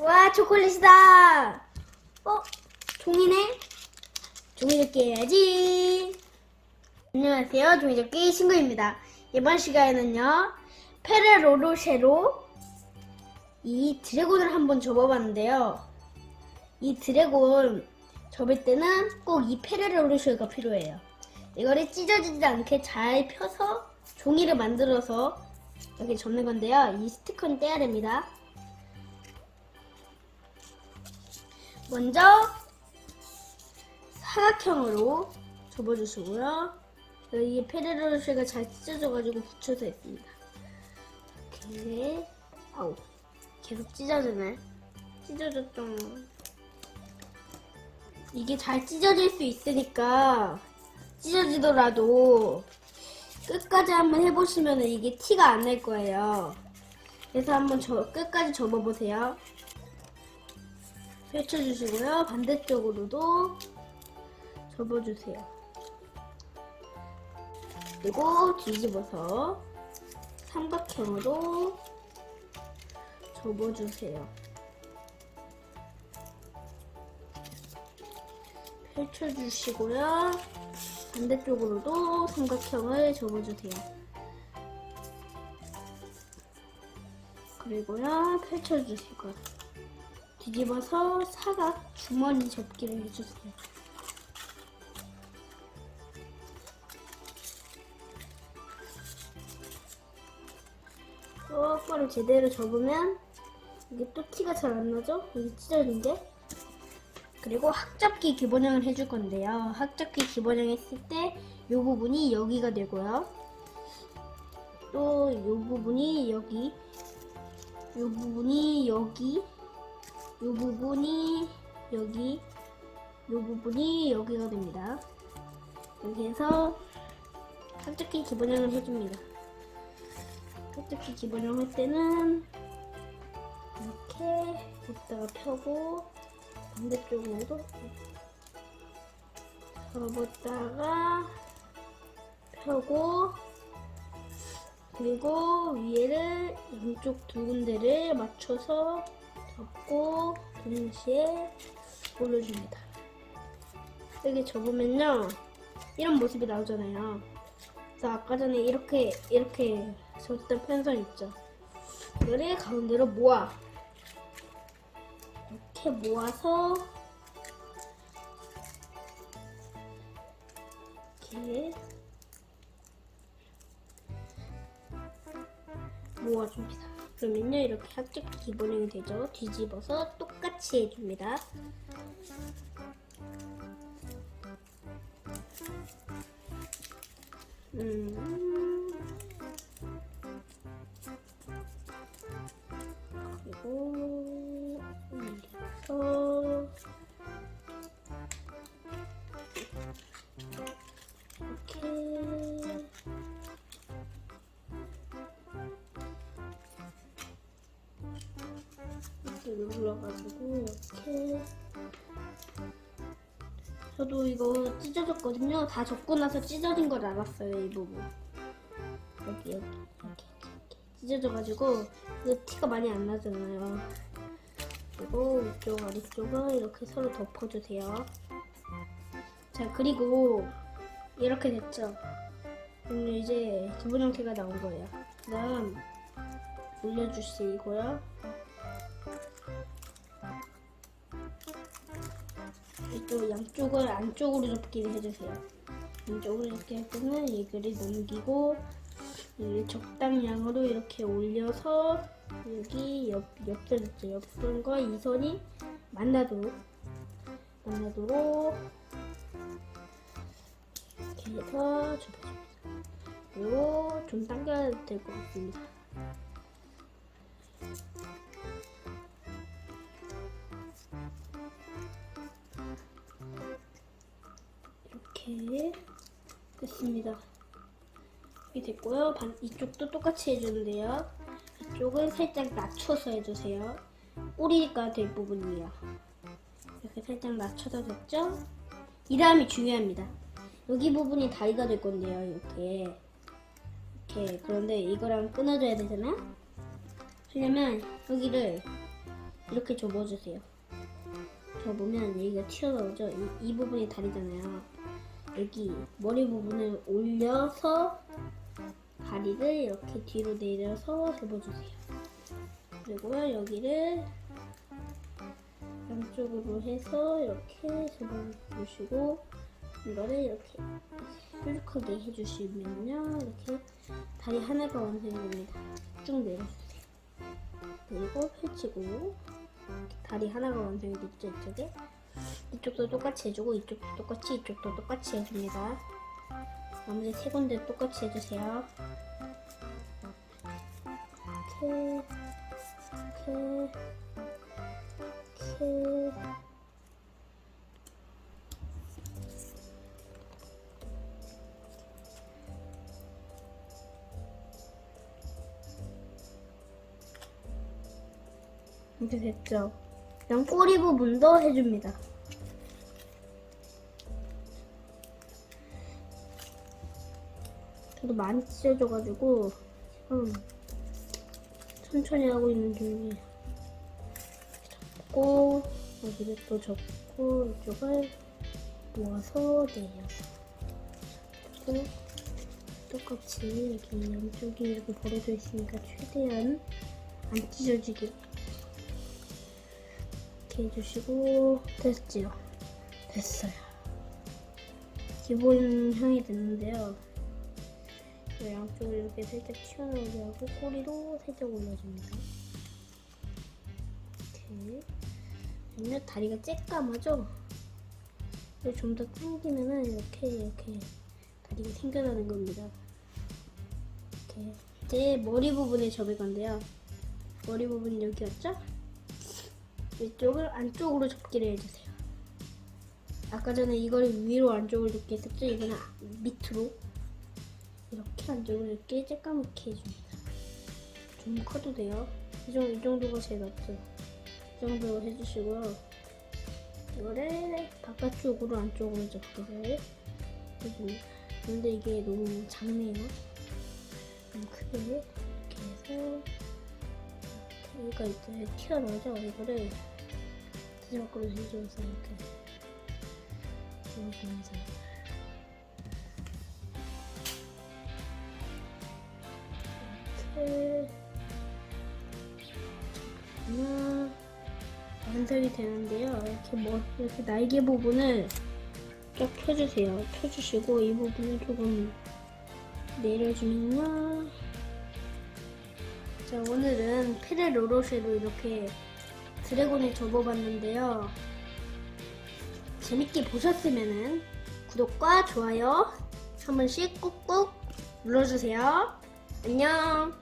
와 초콜릿이다. 어 종이네. 종이접기 해야지. 안녕하세요 종이접기 친구입니다. 이번 시간에는요 페레로로쉐로 이 드래곤을 한번 접어봤는데요. 이 드래곤 접을 때는 꼭 이 페레로로쉐가 필요해요. 이거를 찢어지지 않게 잘 펴서 종이를 만들어서 이렇게 접는 건데요. 이 스티커는 떼야 됩니다. 먼저 사각형으로 접어주시고요. 여기 페레로쉐가 잘 찢어져가지고 붙여져 있습니다. 이렇게 아우 계속 찢어지네. 찢어졌죠. 이게 잘 찢어질 수 있으니까 찢어지더라도 끝까지 한번 해보시면 이게 티가 안 날 거예요. 그래서 한번 저, 끝까지 접어보세요. 펼쳐주시고요. 반대쪽으로도 접어주세요. 그리고 뒤집어서 삼각형으로 접어주세요. 펼쳐주시고요. 반대쪽으로도 삼각형을 접어주세요. 그리고요, 펼쳐주시고요. 뒤집어서 사각 주머니 접기를 해주세요. 똑바로 제대로 접으면 이게 또 티가 잘 안 나죠? 여기 찢어진 게. 그리고 학접기 기본형을 해줄 건데요. 학접기 기본형 했을 때 이 부분이 여기가 되고요. 또 이 부분이 여기, 이 부분이 여기, 이 부분이 여기, 이 부분이 여기가 됩니다. 해서 학접기 기본형을 해줍니다. 학접기 기본형 할 때는 이렇게 여기다가 펴고 반대쪽으로도 접었다가 펴고 그리고 위에를 양쪽 두 군데를 맞춰서 접고 동시에 올려줍니다. 이렇게 접으면요 이런 모습이 나오잖아요. 그래서 아까 전에 이렇게 이렇게 접던 편선 있죠. 이거를 가운데로 모아 이렇게 모아서 이렇게 모아줍니다. 그러면요 이렇게 합격 기본형이 되죠. 뒤집어서 똑같이 해줍니다. 음. 눌러가지고 이렇게 저도 이거 찢어졌거든요. 다 접고 나서 찢어진 걸 알았어요, 이 부분. 여기, 여기, 이렇게, 이렇게. 찢어져가지고, 이거 티가 많이 안 나잖아요. 그리고 위쪽, 아래쪽은 이렇게 서로 덮어주세요. 자, 그리고, 이렇게 됐죠? 그럼 이제 기본 형태가 나온 거예요. 그 다음, 올려주시고요. 이쪽 양쪽을 안쪽으로 접기를 해주세요. 안쪽으로 이렇게 할 때는 이 글을 넘기고 이 적당량으로 이렇게 올려서 여기 옆 옆선 있죠. 옆선과 이 선이 만나도록 만나도록 이렇게 해서 접어줍니다. 그리고 좀 당겨야 될 것 같습니다. 이렇게 됐습니다. 이렇게 됐고요. 반, 이쪽도 똑같이 해주는데요. 이쪽은 살짝 낮춰서 해주세요. 꼬리가 될 부분이에요. 이렇게 살짝 낮춰서 됐죠? 이 다음이 중요합니다. 여기 부분이 다리가 될 건데요. 이렇게 이렇게 그런데 이거랑 끊어줘야 되잖아. 왜냐면 여기를 이렇게 접어주세요. 접으면 여기가 튀어나오죠. 이, 이 부분이 다리잖아요. 여기 머리 부분을 올려서 다리를 이렇게 뒤로 내려서 접어주세요. 그리고 여기를 양쪽으로 해서 이렇게 접어주시고 이거를 이렇게 뾰족하게 해주시면요 이렇게 다리 하나가 완성이 됩니다. 쭉 내려주세요. 그리고 펼치고 다리 하나가 완성이 됐죠 이쪽에 이쪽도 똑같이 해주고 이쪽도 똑같이 이쪽도 똑같이 해줍니다. 나머지 세 군데 똑같이 해주세요. 이렇게 이렇게 이렇게 이렇게 됐죠. 그냥 꼬리 부분도 해줍니다. 저도 많이 찢어져가지고 지금 천천히 하고 있는 중이에요. 접고 여기를 또 접고 이쪽을 모아서 내려서 접고 똑같이 여기 양쪽이 이렇게 벌어져 있으니까 최대한 안 찢어지게 이렇게 해주시고 됐지요? 됐어요. 기본형이 됐는데요. 이 양쪽을 이렇게 살짝 튀어나오게 하고 꼬리도 살짝 올려줍니다. 이렇게 그러면 다리가 쬐까마죠? 좀 더 당기면은 이렇게 이렇게 다리가 생겨나는 겁니다. 이렇게 이제 머리 부분에 접을 건데요. 머리 부분 여기 왔죠? 이쪽을 안쪽으로 접기를 해주세요. 아까 전에 이걸 위로 안쪽으로 접기 했었죠? 이거는 밑으로 이렇게 안쪽으로 이렇게 쬐까맣게 해줍니다. 좀 커도 돼요. 이 정도, 이 정도가 제일 낫죠. 이 정도 해주시고요. 이거를 바깥쪽으로 안쪽으로 접기를 해줍니다. 근데 이게 너무 작네요. 좀 크게 이렇게 해서 여기가 이제 튀어나오죠? 이거를 뒤집어서 해줘서 이렇게 넣어주면서 이렇게 하나 완성이 되는데요. 이렇게 뭐 이렇게 날개 부분을 쫙 펴주세요. 펴주시고 이 부분을 조금 내려주면요. 자 오늘은 페레 로로쉐로 이렇게 드래곤을 접어봤는데요. 재밌게 보셨으면은 구독과 좋아요 한 번씩 꾹꾹 눌러주세요. 안녕.